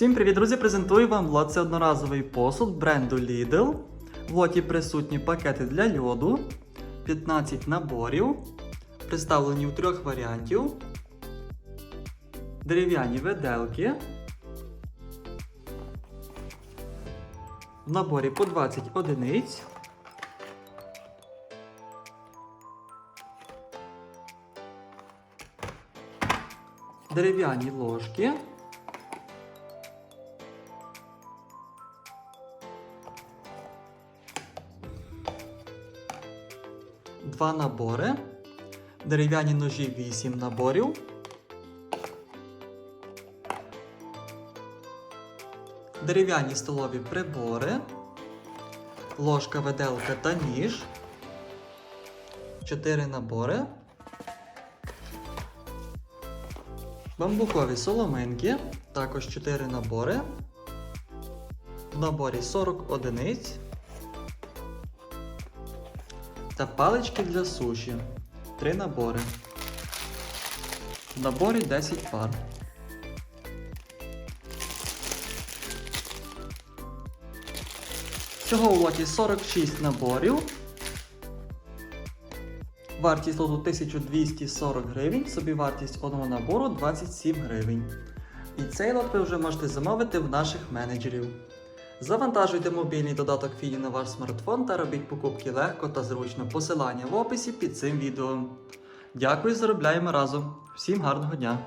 Всім привіт, друзі! Презентую вам лот. Це одноразовий посуд бренду Lidl. В лоті присутні пакети для льоду, 15 наборів, представлені у трьох варіантів, дерев'яні виделки. В наборі по 20 одиниць. Дерев'яні ложки. Два набори. Дерев'яні ножі 8 наборів. Дерев'яні столові прибори. Ложка, виделка та ніж. 4 набори. Бамбукові соломинки. Також 4 набори. В наборі 40 одиниць. Та палички для суші. 3 набори. В наборі 10 пар. Всього у лоті 46 наборів. Вартість лоту 1240 гривень, собівартість одного набору 27 гривень. І цей лот ви вже можете замовити в наших менеджерів. Завантажуйте мобільний додаток Фіні на ваш смартфон та робіть покупки легко та зручно. Посилання в описі під цим відео. Дякую, заробляємо разом. Всім гарного дня!